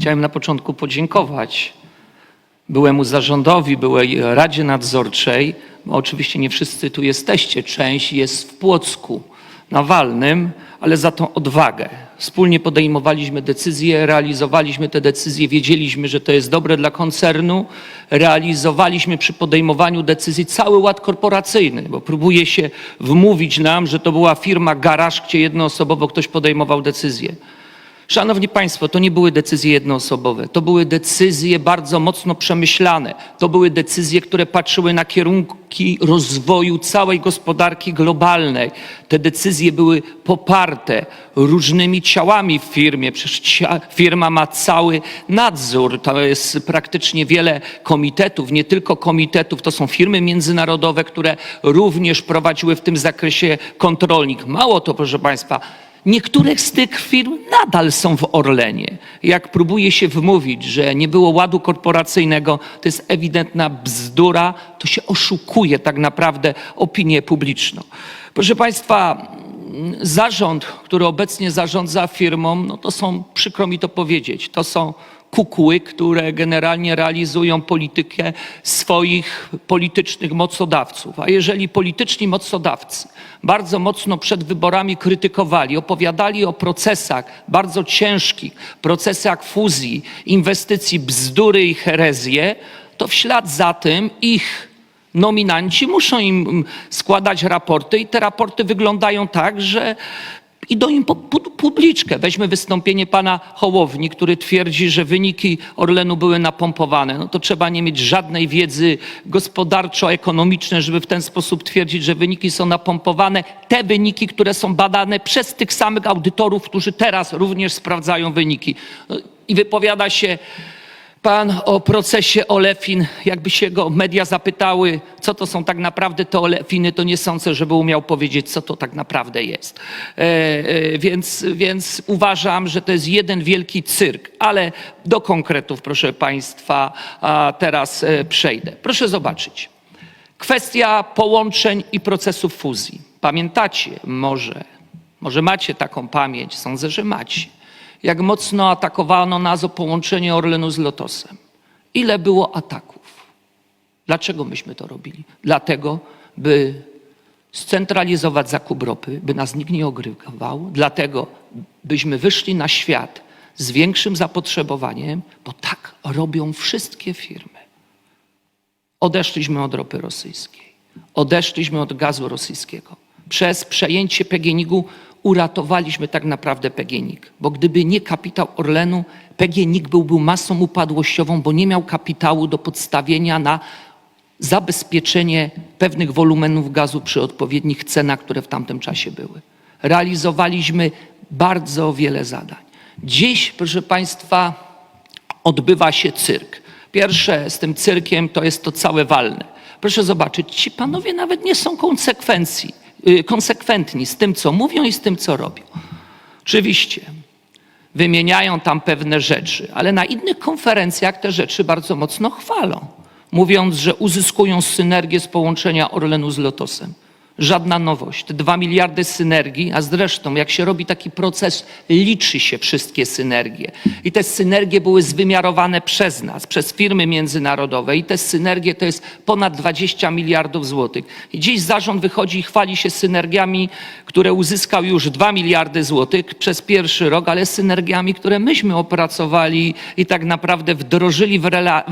Chciałem na początku podziękować byłemu zarządowi, byłej Radzie Nadzorczej. Oczywiście nie wszyscy tu jesteście, część jest w Płocku na Walnym, ale za tą odwagę. Wspólnie podejmowaliśmy decyzje, realizowaliśmy te decyzje, wiedzieliśmy, że to jest dobre dla koncernu. Realizowaliśmy przy podejmowaniu decyzji cały ład korporacyjny, bo próbuje się wmówić nam, że to była firma garaż, gdzie jednoosobowo ktoś podejmował decyzje. Szanowni Państwo, to nie były decyzje jednoosobowe, to były decyzje bardzo mocno przemyślane. To były decyzje, które patrzyły na kierunki rozwoju całej gospodarki globalnej. Te decyzje były poparte różnymi ciałami w firmie. Przecież firma ma cały nadzór. To jest praktycznie wiele komitetów, nie tylko komitetów, to są firmy międzynarodowe, które również prowadziły w tym zakresie kontrolnik. Mało to, proszę Państwa, Niektóre z tych firm nadal są w Orlenie. Jak próbuje się wmówić, że nie było ładu korporacyjnego, to jest ewidentna bzdura, to się oszukuje tak naprawdę opinię publiczną. Proszę Państwa, zarząd, który obecnie zarządza firmą, no to są, przykro mi to powiedzieć, to są kukły, które generalnie realizują politykę swoich politycznych mocodawców. A jeżeli polityczni mocodawcy bardzo mocno przed wyborami krytykowali, opowiadali o procesach bardzo ciężkich, procesach fuzji, inwestycji, bzdury i herezje, to w ślad za tym ich nominanci muszą im składać raporty i te raporty wyglądają tak, że idą im po pu- publiczkę. Weźmy wystąpienie pana Hołowni, który twierdzi, że wyniki Orlenu były napompowane. No to trzeba nie mieć żadnej wiedzy gospodarczo-ekonomicznej, żeby w ten sposób twierdzić, że wyniki są napompowane. Te wyniki, które są badane przez tych samych audytorów, którzy teraz również sprawdzają wyniki. No I wypowiada się Pan o procesie Olefin, jakby się go media zapytały, co to są tak naprawdę te Olefiny, to nie sądzę, żeby umiał powiedzieć, co to tak naprawdę jest. E, e, więc, więc uważam, że to jest jeden wielki cyrk. Ale do konkretów, proszę Państwa, teraz e, przejdę. Proszę zobaczyć. Kwestia połączeń i procesów fuzji. Pamiętacie może, może macie taką pamięć, sądzę, że macie, jak mocno atakowano nas o połączenie Orlenu z Lotosem. Ile było ataków? Dlaczego myśmy to robili? Dlatego, by scentralizować zakup ropy, by nas nikt nie ogrywał, dlatego, byśmy wyszli na świat z większym zapotrzebowaniem, bo tak robią wszystkie firmy. Odeszliśmy od ropy rosyjskiej. Odeszliśmy od gazu rosyjskiego. Przez przejęcie PGNiG-u uratowaliśmy tak naprawdę PGNiG, bo gdyby nie kapitał Orlenu, PGNiG byłby masą upadłościową, bo nie miał kapitału do podstawienia na zabezpieczenie pewnych wolumenów gazu przy odpowiednich cenach, które w tamtym czasie były. Realizowaliśmy bardzo wiele zadań. Dziś, proszę Państwa, odbywa się cyrk. Pierwsze z tym cyrkiem to jest to całe walne. Proszę zobaczyć, ci panowie nawet nie są konsekwencji, konsekwentni z tym, co mówią i z tym, co robią. Oczywiście wymieniają tam pewne rzeczy, ale na innych konferencjach te rzeczy bardzo mocno chwalą, mówiąc, że uzyskują synergię z połączenia Orlenu z Lotosem. Żadna nowość. Te dwa miliardy synergii, a zresztą jak się robi taki proces, liczy się wszystkie synergie. I te synergie były zwymiarowane przez nas, przez firmy międzynarodowe i te synergie to jest ponad 20 miliardów złotych. I dziś zarząd wychodzi i chwali się synergiami, które uzyskał już 2 miliardy złotych przez pierwszy rok, ale synergiami, które myśmy opracowali i tak naprawdę wdrożyli w, rela-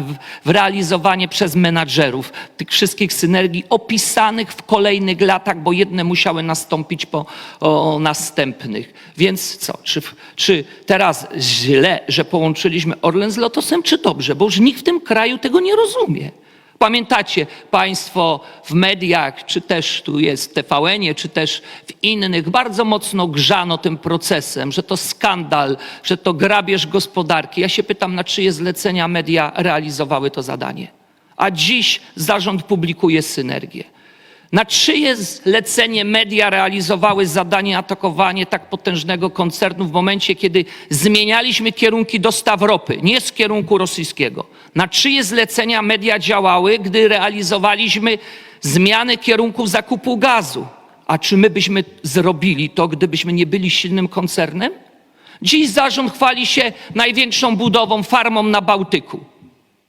w, realizowanie przez menadżerów tych wszystkich synergii opisanych w kolejnych latach, bo jedne musiały nastąpić po o, następnych. Więc co, czy, czy teraz źle, że połączyliśmy Orlen z Lotosem, czy dobrze? Bo już nikt w tym kraju tego nie rozumie. Pamiętacie Państwo w mediach, czy też tu jest w TVN-ie, czy też w innych, bardzo mocno grzano tym procesem, że to skandal, że to grabież gospodarki. Ja się pytam, na czyje zlecenia media realizowały to zadanie. A dziś zarząd publikuje synergię. Na czyje zlecenie media realizowały zadanie atakowanie tak potężnego koncernu w momencie, kiedy zmienialiśmy kierunki dostaw ropy, nie z kierunku rosyjskiego? Na czyje zlecenia media działały, gdy realizowaliśmy zmianę kierunków zakupu gazu? A czy my byśmy zrobili to, gdybyśmy nie byli silnym koncernem? Dziś zarząd chwali się największą budową, farmą na Bałtyku.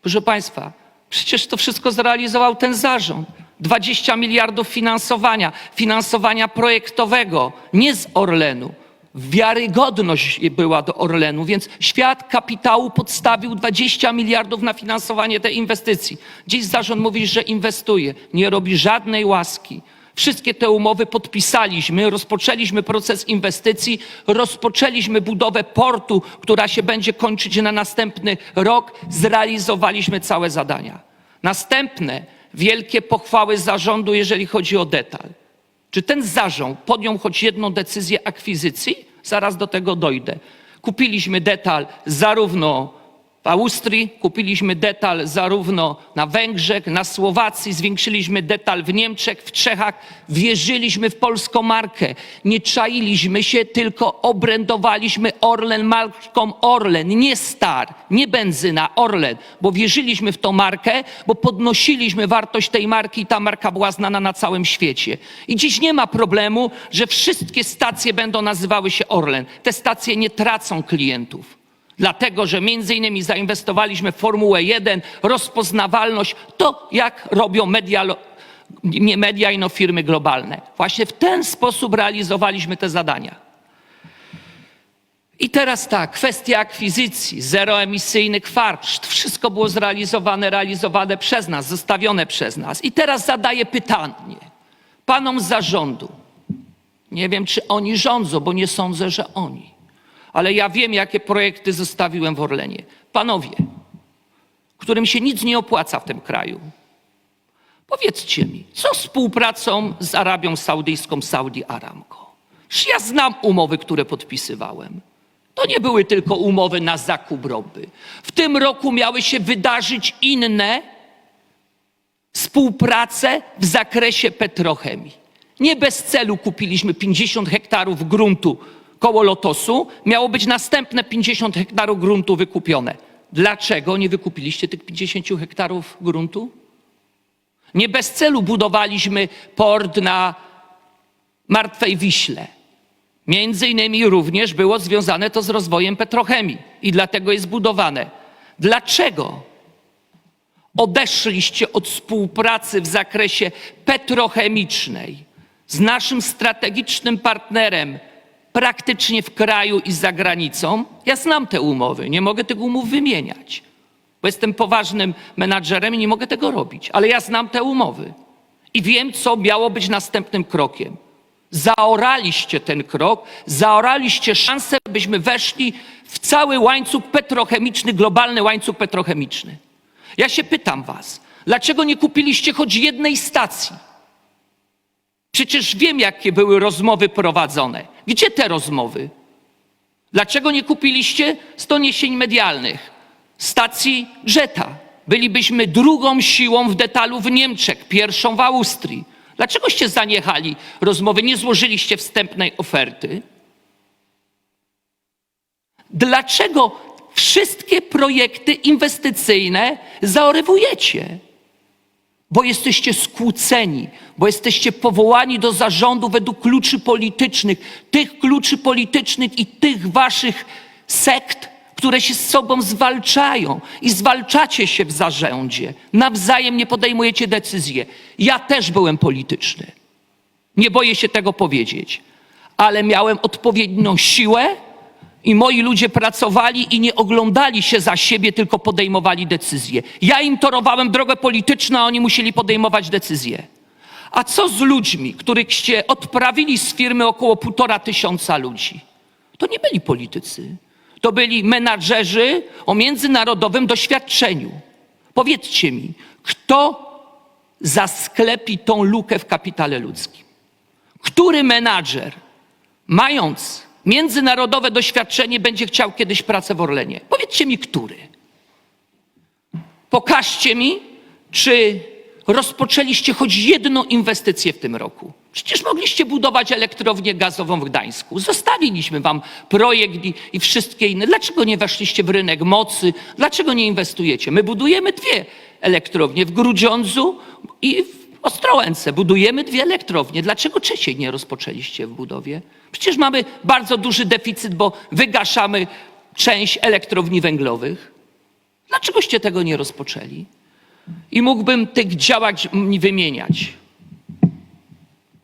Proszę Państwa, przecież to wszystko zrealizował ten zarząd. 20 miliardów finansowania, finansowania projektowego, nie z Orlenu. Wiarygodność była do Orlenu, więc świat kapitału podstawił 20 miliardów na finansowanie tej inwestycji. Dziś zarząd mówi, że inwestuje, nie robi żadnej łaski. Wszystkie te umowy podpisaliśmy, rozpoczęliśmy proces inwestycji, rozpoczęliśmy budowę portu, która się będzie kończyć na następny rok, zrealizowaliśmy całe zadania. Następne wielkie pochwały zarządu, jeżeli chodzi o detal. Czy ten zarząd podjął choć jedną decyzję akwizycji? Zaraz do tego dojdę. Kupiliśmy detal zarówno w Austrii, kupiliśmy detal zarówno na Węgrzech, na Słowacji, zwiększyliśmy detal w Niemczech, w Czechach. Wierzyliśmy w polską markę. Nie czailiśmy się, tylko obrędowaliśmy Orlen marką Orlen, nie Star, nie benzyna, Orlen, bo wierzyliśmy w tą markę, bo podnosiliśmy wartość tej marki i ta marka była znana na całym świecie. I dziś nie ma problemu, że wszystkie stacje będą nazywały się Orlen. Te stacje nie tracą klientów. Dlatego, że między innymi zainwestowaliśmy w Formułę 1, rozpoznawalność, to jak robią media, nie media, ino firmy globalne. Właśnie w ten sposób realizowaliśmy te zadania. I teraz tak, kwestia akwizycji, zeroemisyjny kwarczt, wszystko było zrealizowane, realizowane przez nas, zostawione przez nas. I teraz zadaję pytanie panom z zarządu. Nie wiem, czy oni rządzą, bo nie sądzę, że oni. Ale ja wiem, jakie projekty zostawiłem w Orlenie. Panowie, którym się nic nie opłaca w tym kraju, powiedzcie mi, co z współpracą z Arabią Saudyjską, Saudi Aramco? Przecież ja znam umowy, które podpisywałem. To nie były tylko umowy na zakup ropy. W tym roku miały się wydarzyć inne współpracę w zakresie petrochemii. Nie bez celu kupiliśmy 50 hektarów gruntu koło Lotosu. Miało być następne 50 hektarów gruntu wykupione. Dlaczego nie wykupiliście tych 50 hektarów gruntu? Nie bez celu budowaliśmy port na Martwej Wiśle. Między innymi również było związane to z rozwojem petrochemii i dlatego jest budowane. Dlaczego odeszliście od współpracy w zakresie petrochemicznej z naszym strategicznym partnerem praktycznie w kraju i za granicą? Ja znam te umowy, nie mogę tych umów wymieniać, bo jestem poważnym menadżerem i nie mogę tego robić, ale ja znam te umowy i wiem, co miało być następnym krokiem. Zaoraliście ten krok, zaoraliście szansę, byśmy weszli w cały łańcuch petrochemiczny, globalny łańcuch petrochemiczny. Ja się pytam Was, dlaczego nie kupiliście choć jednej stacji? Przecież wiem, jakie były rozmowy prowadzone. Gdzie te rozmowy? Dlaczego nie kupiliście z doniesień medialnych stacji Jetta? Bylibyśmy drugą siłą w detalu w Niemczech, pierwszą w Austrii. Dlaczegoście zaniechali rozmowy, nie złożyliście wstępnej oferty? Dlaczego wszystkie projekty inwestycyjne zaorywujecie? Bo jesteście skłóceni, bo jesteście powołani do zarządu według kluczy politycznych, tych kluczy politycznych i tych waszych sekt, które się z sobą zwalczają i zwalczacie się w zarządzie. Nawzajem nie podejmujecie decyzji. Ja też byłem polityczny. Nie boję się tego powiedzieć, ale miałem odpowiednią siłę i moi ludzie pracowali i nie oglądali się za siebie, tylko podejmowali decyzje. Ja im torowałem drogę polityczną, a oni musieli podejmować decyzje. A co z ludźmi, którychście odprawili z firmy około półtora tysiąca ludzi? To nie byli politycy. To byli menadżerzy o międzynarodowym doświadczeniu. Powiedzcie mi, kto zasklepi tą lukę w kapitale ludzkim? Który menadżer, mając międzynarodowe doświadczenie, będzie chciał kiedyś pracę w Orlenie? Powiedzcie mi, który. Pokażcie mi, czy rozpoczęliście choć jedną inwestycję w tym roku. Przecież mogliście budować elektrownię gazową w Gdańsku. Zostawiliśmy wam projekt i, i wszystkie inne. Dlaczego nie weszliście w rynek mocy? Dlaczego nie inwestujecie? My budujemy dwie elektrownie w Grudziądzu i w Ostrołęce, budujemy dwie elektrownie. Dlaczego wcześniej nie rozpoczęliście w budowie? Przecież mamy bardzo duży deficyt, bo wygaszamy część elektrowni węglowych. Dlaczegoście tego nie rozpoczęli? I mógłbym tych działać wymieniać.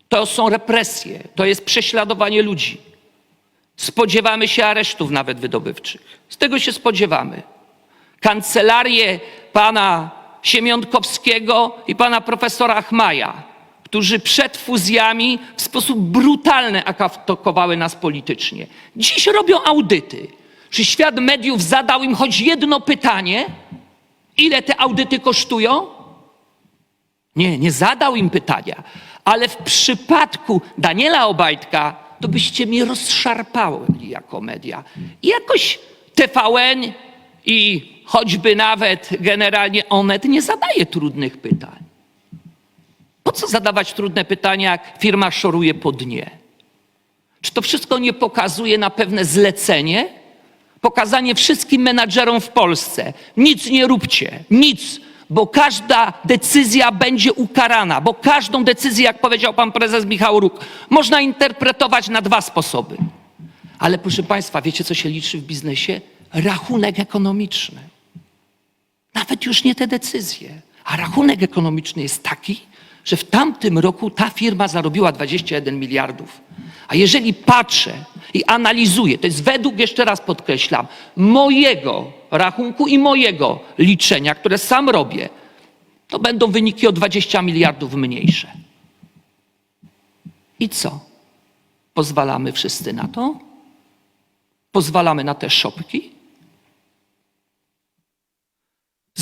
To są represje, to jest prześladowanie ludzi. Spodziewamy się aresztów nawet wydobywczych. Z tego się spodziewamy. Kancelarię pana Siemiątkowskiego i pana profesora Chmaja, którzy przed fuzjami w sposób brutalny atakowały nas politycznie. Dziś robią audyty. Czy świat mediów zadał im choć jedno pytanie, ile te audyty kosztują? Nie, nie zadał im pytania. Ale w przypadku Daniela Obajtka, to byście mnie rozszarpały jako media. I jakoś TVN i choćby nawet generalnie Onet nie zadaje trudnych pytań. Co zadawać trudne pytania, jak firma szoruje po dnie? Czy to wszystko nie pokazuje na pewne zlecenie? Pokazanie wszystkim menadżerom w Polsce: nic nie róbcie, nic, bo każda decyzja będzie ukarana, bo każdą decyzję, jak powiedział pan prezes Michał Róg, można interpretować na dwa sposoby. Ale proszę państwa, wiecie co się liczy w biznesie? Rachunek ekonomiczny. Nawet już nie te decyzje. A rachunek ekonomiczny jest taki, że w tamtym roku ta firma zarobiła 21 miliardów. A jeżeli patrzę i analizuję, to jest według, jeszcze raz podkreślam, mojego rachunku i mojego liczenia, które sam robię, to będą wyniki o 20 miliardów mniejsze. I co? Pozwalamy wszyscy na to? Pozwalamy na te szopki?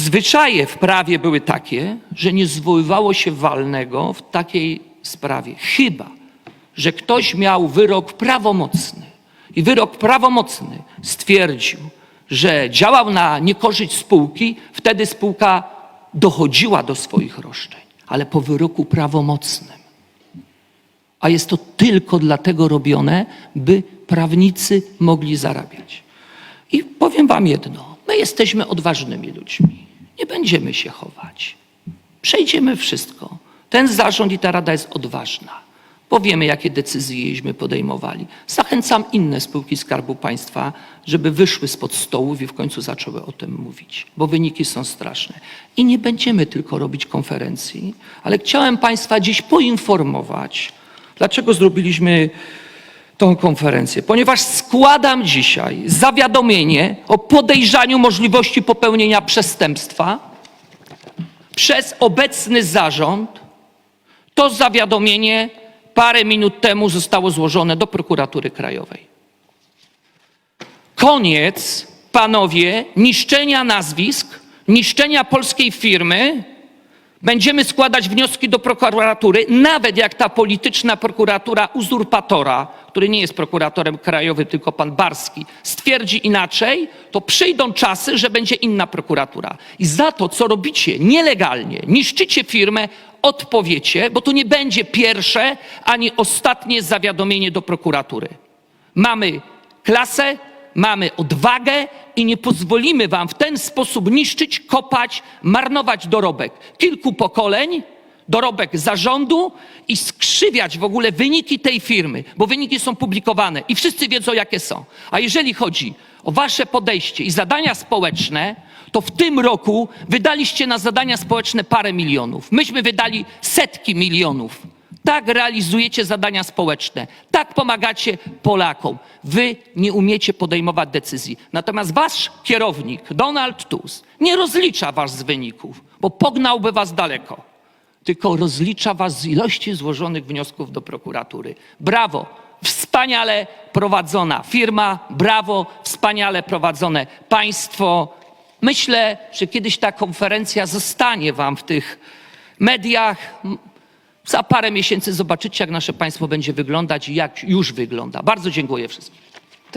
Zwyczaje w prawie były takie, że nie zwoływało się walnego w takiej sprawie. Chyba, że ktoś miał wyrok prawomocny i wyrok prawomocny stwierdził, że działał na niekorzyść spółki, wtedy spółka dochodziła do swoich roszczeń, ale po wyroku prawomocnym. A jest to tylko dlatego robione, by prawnicy mogli zarabiać. I powiem Wam jedno: my jesteśmy odważnymi ludźmi. Nie będziemy się chować. Przejdziemy wszystko. Ten zarząd i ta rada jest odważna, bo wiemy, jakie decyzjeśmy podejmowali. Zachęcam inne spółki Skarbu Państwa, żeby wyszły spod stołów i w końcu zaczęły o tym mówić, bo wyniki są straszne. I nie będziemy tylko robić konferencji, ale chciałem Państwa dziś poinformować, dlaczego zrobiliśmy tą konferencję, ponieważ składam dzisiaj zawiadomienie o podejrzaniu możliwości popełnienia przestępstwa przez obecny zarząd. To zawiadomienie parę minut temu zostało złożone do prokuratury krajowej. Koniec, panowie, niszczenia nazwisk, niszczenia polskiej firmy. Będziemy składać wnioski do prokuratury, nawet jak ta polityczna prokuratura uzurpatora, który nie jest prokuratorem krajowym, tylko pan Barski, stwierdzi inaczej, to przyjdą czasy, że będzie inna prokuratura. I za to, co robicie nielegalnie, niszczycie firmę, odpowiecie, bo to nie będzie pierwsze ani ostatnie zawiadomienie do prokuratury. Mamy klasę, mamy odwagę i nie pozwolimy wam w ten sposób niszczyć, kopać, marnować dorobek kilku pokoleń, dorobek zarządu i skrzywiać w ogóle wyniki tej firmy, bo wyniki są publikowane i wszyscy wiedzą, jakie są. A jeżeli chodzi o wasze podejście i zadania społeczne, to w tym roku wydaliście na zadania społeczne parę milionów. Myśmy wydali setki milionów. Tak realizujecie zadania społeczne, tak pomagacie Polakom. Wy nie umiecie podejmować decyzji. Natomiast wasz kierownik, Donald Tusk, nie rozlicza was z wyników, bo pognałby was daleko, tylko rozlicza was z ilości złożonych wniosków do prokuratury. Brawo! Wspaniale prowadzona firma, brawo, wspaniale prowadzone państwo. Myślę, że kiedyś ta konferencja zostanie wam w tych mediach. Za parę miesięcy zobaczycie, jak nasze państwo będzie wyglądać i jak już wygląda. Bardzo dziękuję wszystkim.